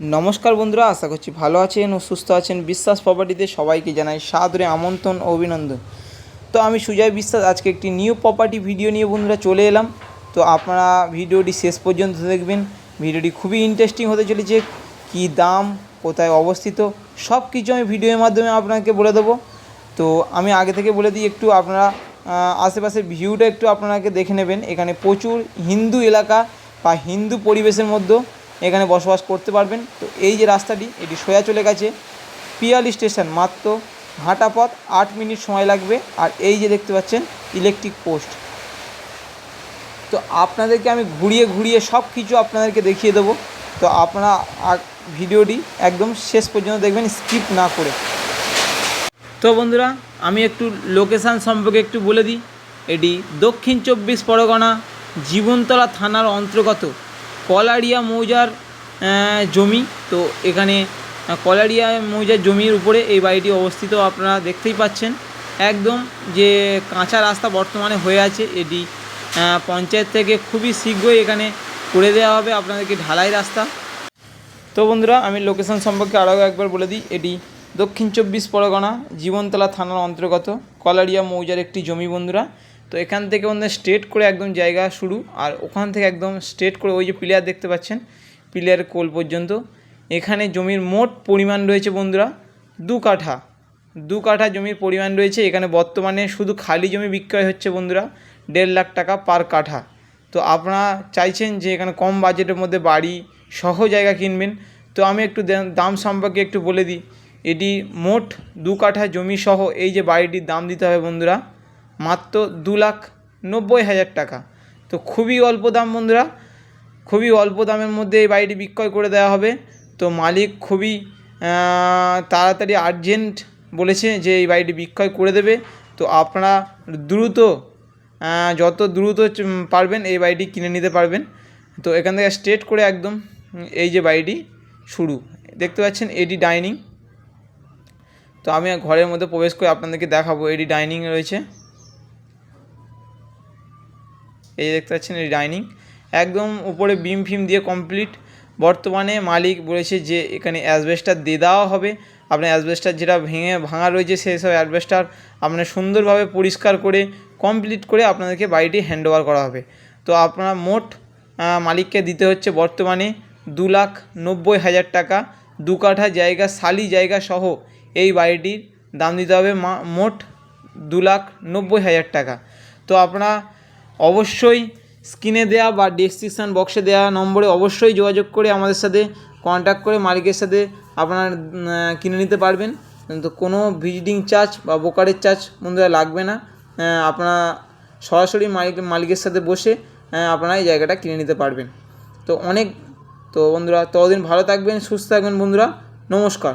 নমস্কার বন্ধুরা, আশা করছি ভালো আছেন ও সুস্থ আছেন। বিশ্বাস প্রপার্টিতে সবাইকে জানাই সাদরে আমন্ত্রণ ও অভিনন্দন। তো আমি সুজয় বিশ্বাস, আজকে একটি নিউ প্রপার্টি ভিডিও নিয়ে বন্ধুরা চলে এলাম। তো আপনারা ভিডিওটি শেষ পর্যন্ত দেখবেন। ভিডিওটি খুবই ইন্টারেস্টিং হতে চলেছে, কী দাম, কোথায় অবস্থিত সব কিছু আমি ভিডিওর মাধ্যমে আপনাকে বলে দেবো। তো আমি আগে থেকে বলে দিই, একটু আপনারা আশেপাশের ভিউটা একটু আপনাকে দেখে নেবেন। এখানে প্রচুর হিন্দু এলাকা বা হিন্দু পরিবেশের মধ্যে এখানে বসবাস করতে পারবেন। তো এই যে রাস্তাটি, এটি সোজা চলে গেছে। পিয়ালি স্টেশন মাত্র হাঁটা পথ আট মিনিট সময় লাগবে। আর এই যে দেখতে পাচ্ছেন ইলেকট্রিক পোস্ট তো আপনাদেরকে আমি ঘুরিয়ে ঘুরিয়ে সব কিছু আপনাদেরকে দেখিয়ে দেবো। তো আপনারা ভিডিওটি একদম শেষ পর্যন্ত দেখবেন স্কিপ না করে। তো বন্ধুরা, আমি একটু লোকেশান সম্পর্কে একটু বলে দিই। এটি দক্ষিণ চব্বিশ পরগনা, জীবনতলা থানার অন্তর্গত। কলারিয়া মৌজার জমি। তো এখানে কলারিয়া মৌজার জমির উপরে এই বাড়িটি অবস্থিত, আপনারা দেখতেই পাচ্ছেন। একদম যে কাঁচা রাস্তা বর্তমানে হয়ে আছে, এটি পঞ্চায়েত থেকে খুবই শীঘ্রই এখানে করে দেওয়া হবে আপনাদেরকে ঢালাই রাস্তা। তো বন্ধুরা, আমি লোকেশন সম্পর্কে আরও একবার বলে দিই, এটি দক্ষিণ চব্বিশ পরগনা, জীবনতলা থানার অন্তর্গত কলারিয়া মৌজার একটি জমি বন্ধুরা। তো এখান থেকে বন্ধুরা স্ট্রেট করে একদম জায়গা শুরু। আর ওখান থেকে একদম স্ট্রেট করে ওই যে প্লেয়ার দেখতে পাচ্ছেন প্লেয়ারের কোল পর্যন্ত। এখানে জমির মোট পরিমাণ রয়েছে বন্ধুরা দু কাঠা। দু কাঠা জমির পরিমাণ রয়েছে। এখানে বর্তমানে শুধু খালি জমি বিক্রয় হচ্ছে বন্ধুরা, দেড় লাখ টাকা পার কাঠা। তো আপনারা চাইছেন যে এখানে কম বাজেটের মধ্যে বাড়ি, সহ জায়গা কিনবেন। তো আমি একটু দাম সম্পর্কে একটু বলে দিই। এটি মোট দু কাঠা জমি সহ এই যে বাড়িটির দাম দিতে হবে বন্ধুরা। মাত্র দু লাখ নব্বই হাজার টাকা। তো খুবই অল্প দাম বন্ধুরা, খুবই অল্প দামের মধ্যে এই বাড়িটি বিক্রয় করে দেওয়া হবে। তো মালিক খুবই তাড়াতাড়ি আর্জেন্ট বলেছে যে এই বাড়িটি বিক্রয় করে দেবে। তো আপনারা দ্রুত যত দ্রুত পারবেন এই বাড়িটি কিনে নিতে পারবেন। তো এখান থেকে স্ট্রেট করে একদম এই যে বাড়িটি শুরু। দেখতে পাচ্ছেন এটি ডাইনিং। তো আমি ঘরের মধ্যে প্রবেশ করে আপনাদেরকে দেখাবো, এটি ডাইনিং রয়েছে। এই যে দেখতে পাচ্ছেন, এই ডাইনিং একদম উপরে বিম ফিম দিয়ে কমপ্লিট বর্তমানে মালিক বলেছে যে, এখানে অ্যাসবেস্টার দিয়ে দেওয়া হবে। আপনার অ্যাসবেস্টার যেটা ভেঙে, ভাঙা রয়েছে সেই সব অ্যাসবেস্টার আপনার সুন্দরভাবে পরিষ্কার করে কমপ্লিট করে আপনাদেরকে বাড়িটি হ্যান্ড ওভার করা হবে। তো আপনার মোট মালিককে দিতে হচ্ছে বর্তমানে দু লাখ নব্বই হাজার টাকা। দু কাঠা জায়গা, সালি জায়গা সহ এই বাড়িটির দাম দিতে হবে মোট দু লাখ নব্বই হাজার টাকা। তো আপনারা অবশ্যই স্ক্রিনে দেওয়া বা ডিসক্রিপশান বক্সে দেওয়া নম্বরে অবশ্যই যোগাযোগ করে আমাদের সাথে কন্ট্যাক্ট করে মালিকের সাথে আপনার কিনে নিতে পারবেন। তো কোনো ভিজিটিং চার্জ বা বোকারের চার্জ বন্ধুরা লাগবে না। আপনারা সরাসরি মালিক, মালিকের সাথে বসে আপনারা এই জায়গাটা কিনে নিতে পারবেন। তো অনেক, তো বন্ধুরা ততদিন ভালো থাকবেন, সুস্থ থাকবেন বন্ধুরা। নমস্কার।